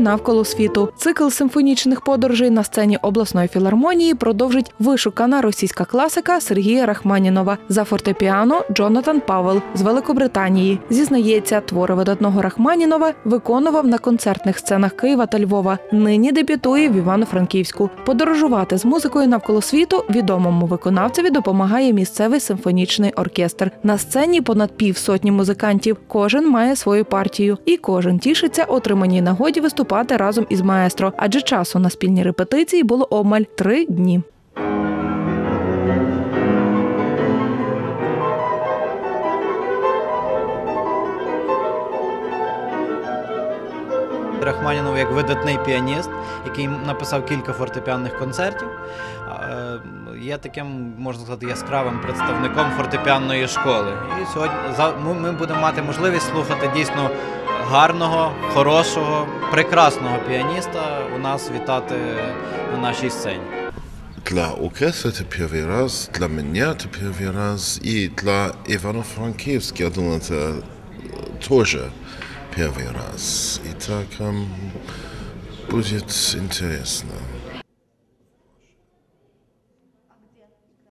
навколо світу. Цикл симфонічних подорожей на сцені обласної філармонії продовжить вишукана російська класика Сергія Рахманінова за фортепіано Джонатан Павел з Великобританії. Зізнається, твори видатного Рахманінова виконував на концертних сценах Києва та Львова. Нині дебютує в Івано-Франківську. Подорожувати з музикою навколо світу відомому виконавцеві допомагає місцевий симфонічний оркестр. На сцені понад півсотні музикантів. Кожен має свою партію, і кожен тішиться отриманій нагоді виступати разом із маестро, адже часу на спільні репетиції було обмаль три дні. Рахманінов як видатний піаніст, який написав кілька фортепіанних концертів. е, Є таким, можна сказати, яскравим представником фортепіанної школи. І сьогодні ми- ми будемо мати можливість слухати дійсно гарного, хорошого, прекрасного піаніста у нас вітати на нашій сцені. Для orkestra це перший раз, для мене це перший раз, і для Івано-Франківська, я думаю, це е, теж перший раз. І так ем, буде інтересно.